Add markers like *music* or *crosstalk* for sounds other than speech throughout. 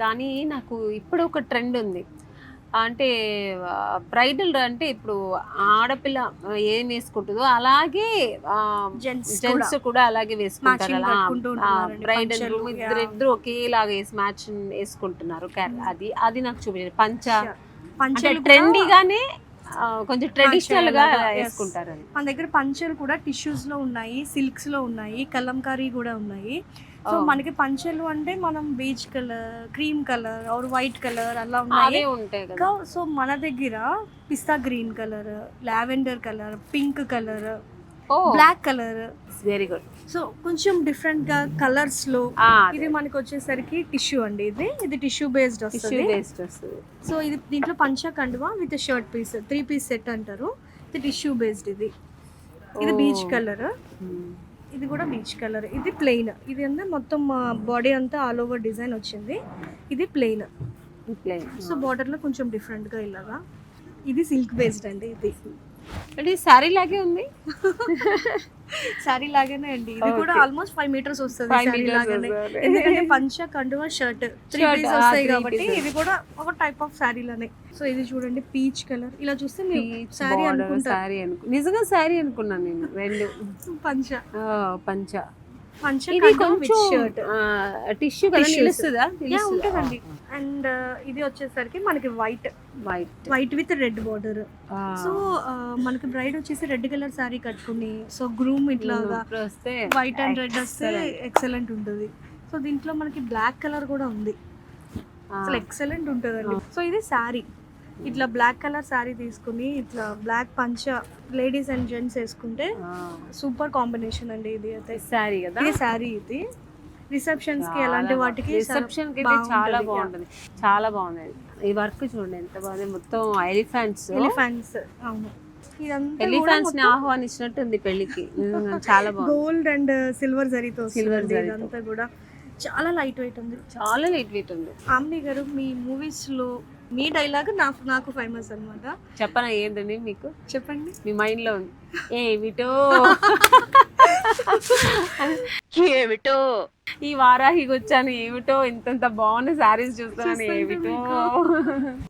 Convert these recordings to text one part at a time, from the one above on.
కానీ నాకు ఇప్పుడు ఒక ట్రెండ్ ఉంది. అంటే బ్రైడల్ అంటే ఇప్పుడు ఆడపిల్ల ఏం వేసుకుంటుందో అలాగే జెంట్స్ కూడా. అలాగే వేసుకుంటారు బ్రైడల్ ఇద్దరు. ఇద్దరు ఒకేలాగా వేసి మ్యాచ్ వేసుకుంటున్నారు. Car- అది అది నాకు చూపించారు పంచ ట్రెండీగానే కొంచెం ట్రెడిషనల్గా. వేసుకుంటారు. మన దగ్గర పంచలు కూడా టిష్యూస్లో ఉన్నాయి సిల్క్స్లో ఉన్నాయి కలంకారీ కూడా ఉన్నాయి. సో. మనకి పంచలు అంటే మనం peach colour cream colour or white colour అలా ఉన్నాయి. సో మన దగ్గర pista green colour lavender colour pink colour black colour. Very good so కొంచెం డిఫరెంట్గా కలర్స్లో ఇది మనకి వచ్చేసరికి టిష్యూ అండి ఇది. ఇది టిష్యూ బేస్డ్ టిష్యూ వస్తుంది. సో ఇది దీంట్లో పంచ కండువా with shirt piece three piece set అంటారు. ఇది టిష్యూ బేస్డ్ ఇది. ఇది బీచ్. కలర్ ఇది కూడా బీచ్ కలర్ ఇది ప్లెయిన్ ఇది అంతా మొత్తం బాడీ అంతా ఆల్ ఓవర్ డిజైన్ వచ్చింది. ఇది ప్లెయిన్ ప్లేన్ సో బార్డర్లో కొంచెం డిఫరెంట్గా ఇలాగా. ఇది సిల్క్ బేస్డ్ అండి ఇది. అంటే సారీ లాగే ఉంది? సారీ లాగానే అండి. ఇది కూడా. ఆల్మోస్ట్ ఫైవ్ మీటర్స్ వస్తుంది సారీ లాగానే. ఎందుకంటే పంచ కండువా షర్ట్ త్రీ పీస్ వస్తాయి కాబట్టి. ఇది కూడా ఒక టైప్ ఆఫ్ శారీలోనే సో ఇది చూడండి పీచ్ కలర్ ఇలా చూస్తే మీరు అనుకుంటారు. సారీ అనుకు నిజంగా సారీ అనుకున్నాను నేను రెండు. పంచ. పంచ. పంచ కొంచెం షర్ట్ టిష్యూ కదా. నిలుస్తుందా? ఉంటుందండి. అండ్ ఇది వచ్చేసరికి మనకి white. White. White with red border. So మనకి బ్రైడ్ వచ్చేసి రెడ్ కలర్ శారీ కట్టుకుని సో గ్రూమ్ వస్తే వైట్ అండ్ రెడ్ వస్తే ఎక్సలెంట్ ఉంటుంది. సో దీంట్లో మనకి బ్లాక్ కలర్ కూడా ఉంది. అసలు ఎక్సలెంట్ ఉంటుందండి. సో ఇది శారీ ఇట్లా బ్లాక్ కలర్ శారీ తీసుకుని ఇట్లా బ్లాక్ పంచ లేడీస్ అండ్ జెంట్స్ వేసుకుంటే సూపర్ కాంబినేషన్ అండి ఇది అయితే. సారీ కదా? ఇది శారీ ఇది. రిసెప్షన్స్కి ఎలాంటి వాటికి రిసెప్షన్కి చాలా బాగుంటుంది చాలా బాగుంది. ఈ వర్క్ చూడండి ఎంత బాగుంది. మొత్తం ఎలిఫెంట్స్ ఎలిఫెంట్స్ అవును. ఎలిఫెంట్స్ని ఆహ్వానించినట్టు ఉంది పెళ్ళికి చాలా బాగుంది. గోల్డ్ అండ్ సిల్వర్ జరీతో సిల్వర్ జరీతో. ఇదంతా కూడా చాలా లైట్ వెయిట్ ఉంది. చాలా లైట్ వెయిట్ ఉంది. ఆమ్ని గారు మీ మూవీస్లో మీ డైలాగ్ నాకు నాకు ఫేమస్ అన్నమాట. చెప్పనా ఏంటని మీకు? చెప్పండి. మీ మైండ్లో ఉంది. ఏమిటో *laughs* ఏమిటో ఈ వారాహికి వచ్చాను ఏమిటో ఇంతంత బాగున్న శారీస్ చూస్తున్నాను చూస్తుంటే ఏమిటో.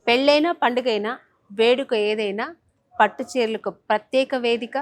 పెళ్ళైనా పండుగైనా వేడుక ఏదైనా పట్టు చీరలకు ప్రత్యేక వేదిక